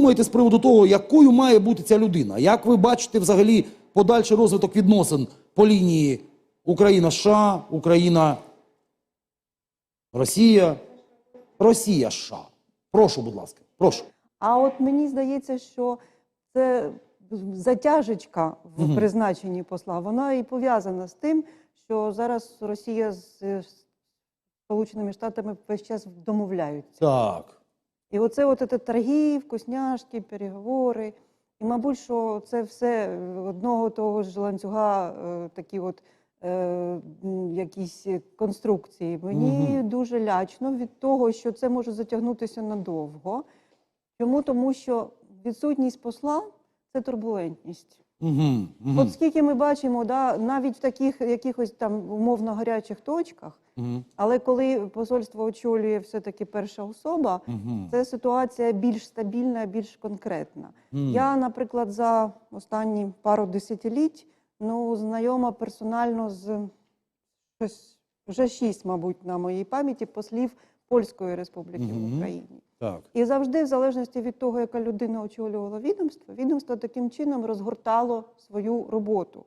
думаєте з приводу того, якою має бути ця людина? Як ви бачите взагалі подальший розвиток відносин по лінії Україна-США, Україна-Росія, Росія-США? Прошу, будь ласка, прошу. А от мені здається, що це затяжечка в призначенні посла, вона і пов'язана з тим, що зараз Росія з Сполученими Штатами весь час домовляються. Так. І оце от це торги, вкусняшки, переговори. І, мабуть, що це все одного того ж ланцюга, е, такі от е, якісь конструкції. Мені Мгм. дуже лячно від того, що це може затягнутися надовго. Чому? Тому що відсутність посла це турбулентність. Угу, угу. От скільки ми бачимо, да, навіть в таких якихось там умовно гарячих точках, угу. але коли посольство очолює все-таки перша особа, угу. це ситуація більш стабільна, більш конкретна. Мгм. Я, наприклад, за останні пару десятиліть ну, знайома персонально з щось, вже шість, мабуть, на моїй пам'яті послів Польської Республіки Мгм. в Україні. Так. І завжди, в залежності від того, яка людина очолювала відомство, відомство таким чином розгортало свою роботу.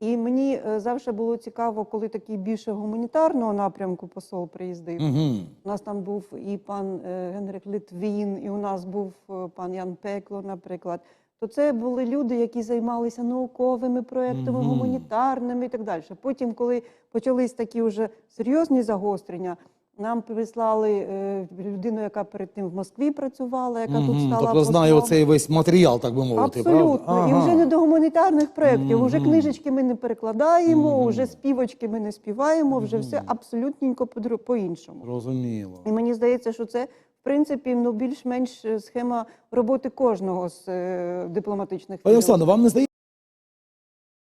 І мені е, завжди було цікаво, коли такий більше гуманітарного напрямку посол приїздив. Угу. У нас там був і пан е, Генрик Литвін, і у нас був е, пан Ян Пекло, наприклад. То це були люди, які займалися науковими проектами, гуманітарними і так далі. Потім, коли почались такі вже серйозні загострення, нам прислали е, людину, яка перед тим в Москві працювала, яка тут стала Тобто знає оцей весь матеріал, так би мовити, Абсолютно. правда? І вже не до гуманітарних проєктів. Уже книжечки ми не перекладаємо, Мгм. вже співочки ми не співаємо, вже все Мгм. абсолютненько по-іншому. Зрозуміло. І мені здається, що це в принципі ну більш-менш схема роботи кожного з е, дипломатичних Пані. Оксано, вам не здається?